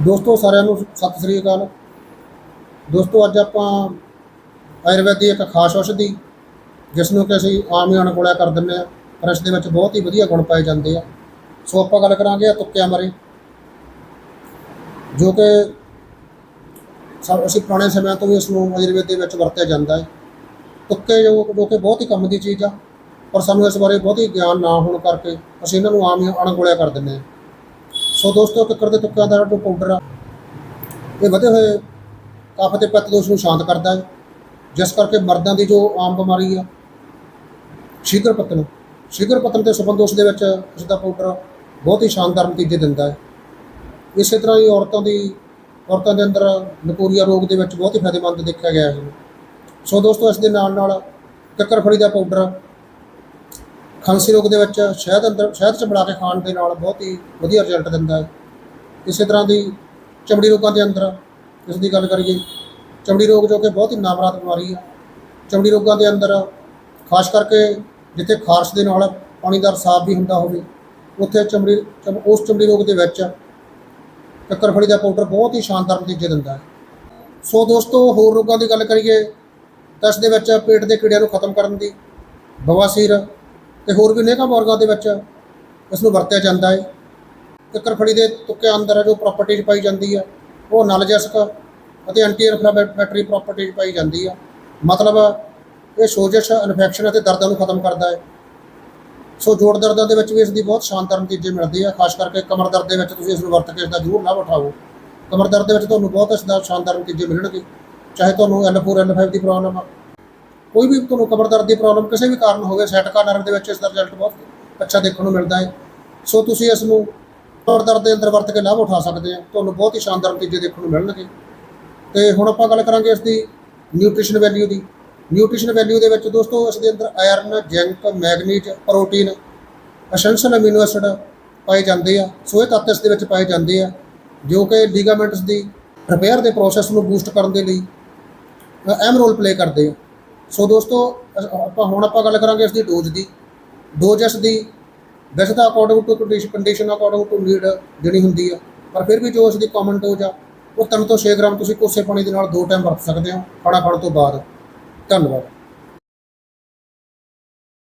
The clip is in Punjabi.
ਦੋਸਤੋ ਸਾਰਿਆਂ ਨੂੰ ਸਤਿ ਸ੍ਰੀ ਅਕਾਲ। ਦੋਸਤੋ ਅੱਜ ਆਪਾਂ ਆਯੁਰਵੈਦ ਦੀ ਇੱਕ ਖਾਸ ਔਸ਼ਧੀ ਜਿਸ ਨੂੰ ਕਿ ਅਸੀਂ ਆਮ ਹੀ ਅਣਗੋਲਿਆ ਕਰ ਦਿੰਦੇ ਆ ਪਰ ਇਸ ਦੇ ਵਿੱਚ ਬਹੁਤ ਹੀ ਵਧੀਆ ਗੁਣ ਪਾਏ ਜਾਂਦੇ ਆ। ਸੋ ਆਪਾਂ ਗੱਲ ਕਰਾਂਗੇ ਤੁੱਕਿਆਂ ਬਾਰੇ, ਜੋ ਕਿ ਸਾ- ਅਸੀਂ ਪੁਰਾਣੇ ਸਮਿਆਂ ਤੋਂ ਵੀ ਇਸ ਨੂੰ ਆਯੁਰਵੇਦ ਦੇ ਵਿੱਚ ਵਰਤਿਆ ਜਾਂਦਾ ਹੈ। ਤੁੱਕੇ ਜੋ ਜੋ ਕਿ ਬਹੁਤ ਹੀ ਕੰਮ ਦੀ ਚੀਜ਼ ਆ, ਪਰ ਸਾਨੂੰ ਇਸ ਬਾਰੇ ਬਹੁਤ ਹੀ ਗਿਆਨ ਨਾ ਹੋਣ ਕਰਕੇ ਅਸੀਂ ਇਹਨਾਂ ਨੂੰ ਆਮ ਹੀ ਅਣਗੋਲਿਆ ਕਰ ਦਿੰਦੇ ਹਾਂ। ਸੋ ਦੋਸਤੋ ਕਿੱਕਰ ਦੇ ਤੁੱਕਿਆਂ ਦਾ ਜੋ ਪਾਊਡਰ ਆ। ਇਹ ਵਧੇ ਹੋਏ ਕਫ ਤੇ ਪਿੱਤ ਦੋਸ਼ ਨੂੰ ਸ਼ਾਂਤ ਕਰਦਾ ਹੈ। ਜਿਸ ਕਰਕੇ ਮਰਦਾਂ ਦੀ ਜੋ ਆਮ ਬਿਮਾਰੀ ਆ, ਸ਼ੀਘਰ ਪਤਨ ਸ਼ੀਘਰ ਪਤਨ ਤੇ ਸੁਪਨ ਦੋਸ਼ ਦੇ ਵਿੱਚ ਇਸ ਦਾ ਪਾਊਡਰ ਬਹੁਤ ਹੀ ਸ਼ਾਨਦਾਰ ਨਤੀਜੇ ਦਿੰਦਾ ਹੈ। ਇਸੇ ਤਰ੍ਹਾਂ ਹੀ ਔਰਤਾਂ ਦੀ, ਔਰਤਾਂ ਦੇ ਅੰਦਰ ਨਪੂਰੀਆ ਰੋਗ ਦੇ ਵਿੱਚ ਬਹੁਤ ਹੀ ਫਾਇਦੇਮੰਦ ਦੇਖਿਆ ਗਿਆ ਹੈ। ਸੋ ਦੋਸਤੋ, ਇਸ ਦੇ ਨਾਲ ਨਾਲ ਕੱਕਰਫੜੀ ਦਾ ਪਾਊਡਰ ਖਾਂਸੀ ਰੋਗ ਦੇ ਵਿੱਚ ਸ਼ਹਿਦ ਅੰਦਰ, ਸ਼ਹਿਦ ਚ ਮਿਲਾ ਕੇ ਖਾਣ ਦੇ ਨਾਲ ਬਹੁਤ ਹੀ ਵਧੀਆ ਰਿਜ਼ਲਟ ਦਿੰਦਾ ਹੈ। ਇਸੇ ਤਰ੍ਹਾਂ ਦੀ ਚਮੜੀ ਰੋਗਾਂ ਦੇ ਅੰਦਰ, ਇਸ ਦੀ ਗੱਲ ਕਰੀਏ, ਚਮੜੀ ਰੋਗ ਜੋ ਕਿ ਬਹੁਤ ਹੀ ਨਾਮਰਾਤ ਬਿਮਾਰੀ ਹੈ। ਚਮੜੀ ਰੋਗਾਂ ਦੇ ਅੰਦਰ, ਖਾਸ ਕਰਕੇ ਜਿੱਥੇ ਖਾਰਸ਼ ਦੇ ਨਾਲ ਪਾਣੀ ਦਾ ਰਸਾਬ ਵੀ ਹੁੰਦਾ ਹੋਵੇ, ਉੱਥੇ ਚਮੜੀ, ਚਮ- ਉਸ ਚਮੜੀ ਰੋਗ ਦੇ ਵਿੱਚ ਕੱਕਰ ਦਾ ਪਾਊਡਰ ਬਹੁਤ ਹੀ ਸ਼ਾਨਦਾਰ ਨਤੀਜੇ ਦਿੰਦਾ ਹੈ। ਸੋ ਦੋਸਤੋ, ਹੋਰ ਰੋਗਾਂ ਦੀ ਗੱਲ ਕਰੀਏ, ਤਾਂ ਇਸ ਦੇ ਵਿੱਚ ਪੇਟ ਦੇ ਕੀੜਿਆਂ ਨੂੰ ਖਤਮ ਕਰਨ ਦੀ, ਬਵਾਸੀਰ ਤੇ ਹੋਰ ਵੀ ਅਨੇਕਾਂ ਵਰਗਾਂ ਦੇ ਵਿੱਚ ਇਸ ਨੂੰ ਵਰਤਿਆ ਜਾਂਦਾ ਹੈ। ਕਿੱਕਰ ਫੜੀ ਦੇ ਤੁੱਕੇ ਅੰਦਰ ਜੋ ਪ੍ਰਾਪਰਟੀਜ਼ ਪਾਈ ਜਾਂਦੀ ਹੈ, ਉਹ ਨਲਜਸਕ ਅਤੇ ਐਂਟੀ ਇਨਫਲੇਮੇਟਰੀ ਪ੍ਰਾਪਰਟੀਜ਼ ਪਾਈ ਜਾਂਦੀ ਆ ਮਤਲਬ ਇਹ ਸੋਜਸ਼ ਇਨਫੈਕਸ਼ਨ ਅਤੇ ਦਰਦਾਂ ਨੂੰ ਖਤਮ ਕਰਦਾ ਹੈ। ਸੋ ਜੋੜ ਦਰਦਾਂ ਦੇ ਵਿੱਚ ਵੀ ਇਸ ਦੀ ਬਹੁਤ ਸ਼ਾਨਦਾਰ ਨਤੀਜੇ ਮਿਲਦੇ ਆ, ਖਾਸ ਕਰਕੇ ਕਮਰ ਦਰਦ ਦੇ ਵਿੱਚ ਤੁਸੀਂ ਇਸ ਨੂੰ ਵਰਤ ਕੇ ਇਸ ਦਾ ਜ਼ਰੂਰ ਲਾਭ ਉਠਾਓ। ਕਮਰ ਦਰਦ ਦੇ ਵਿੱਚ ਤੁਹਾਨੂੰ ਬਹੁਤ ਇਸ ਸ਼ਾਨਦਾਰ ਨਤੀਜੇ ਮਿਲਣਗੇ। ਚਾਹੇ ਤੁਹਾਨੂੰ L4 L5 ਦੀ ਪ੍ਰੋਬਲਮ ਆ ਕੋਈ ਵੀ ਤੁਹਾਨੂੰ ਕਮਰ ਦਰਦ ਦੀ ਪ੍ਰੋਬਲਮ ਕਿਸੇ ਵੀ ਕਾਰਨ ਹੋਵੇ ਸੈਟਕਾ ਨਰਵ ਦੇ ਵਿੱਚ ਇਸ ਦਾ ਰਿਜ਼ਲਟ ਬਹੁਤ ਅੱਛਾ ਦੇਖਣ ਨੂੰ ਮਿਲਦਾ ਹੈ। ਸੋ ਤੁਸੀਂ ਇਸ ਨੂੰ ਕਮਰ ਦਰਦ ਦੇ ਅੰਦਰ ਵਰਤ ਕੇ ਲਾਭ ਉਠਾ ਸਕਦੇ ਆ ਤੁਹਾਨੂੰ ਬਹੁਤ ਹੀ ਸ਼ਾਨਦਾਰ ਨਤੀਜੇ ਦੇਖਣ ਨੂੰ ਮਿਲਣਗੇ। ਤੇ ਹੁਣ ਆਪਾਂ ਗੱਲ ਕਰਾਂਗੇ ਇਸ ਦੀ ਨਿਊਟ੍ਰੀਸ਼ਨ ਵੈਲਿਊ ਦੀ। ਨਿਊਟ੍ਰੀਸ਼ਨ ਵੈਲਿਊ ਦੇ ਵਿੱਚ ਦੋਸਤੋ, ਇਸ ਦੇ ਅੰਦਰ iron zinc manganese protein essential amino acid ਪਾਏ ਜਾਂਦੇ ਆ। ਸੋ ਇਹ ਤੱਤ ਇਸ ਦੇ ਵਿੱਚ ਪਾਏ ਜਾਂਦੇ ਆ, ਜੋ ਕਿ ਲਿਗਾਮੈਂਟਸ ਦੀ ਰਿਪੇਅਰ ਦੇ ਪ੍ਰੋਸੈਸ ਨੂੰ ਬੂਸਟ ਕਰਨ ਦੇ ਲਈ ਅਹਿਮ ਰੋਲ ਪਲੇ ਕਰਦੇ ਆ। ਸੋ ਦੋਸਤੋ ਆਪਾਂ ਹੁਣ ਆਪਾਂ ਗੱਲ ਕਰਾਂਗੇ ਇਸ ਦੀ ਡੋਜ਼ ਦੀ। ਡੋਜ਼ ਦੀ, ਵੈਸੇ ਤਾਂ according to condition condition according to need ਦੇਣੀ ਹੁੰਦੀ ਆ, ਪਰ ਫਿਰ ਵੀ ਜੋ ਇਸ ਦੀ ਕਾਮਨ ਡੋਜ਼ ਆ, ਉਹ 3 ਤੋਂ 6 ਗ੍ਰਾਮ ਤੁਸੀਂ ਕੋਸੇ ਪਾਣੀ ਦੇ ਨਾਲ ਦੋ ਟਾਈਮ ਵਰਤ ਸਕਦੇ ਹੋ, ਖਾਣਾ ਖਾਣ ਤੋਂ ਬਾਅਦ। ਧੰਨਵਾਦ।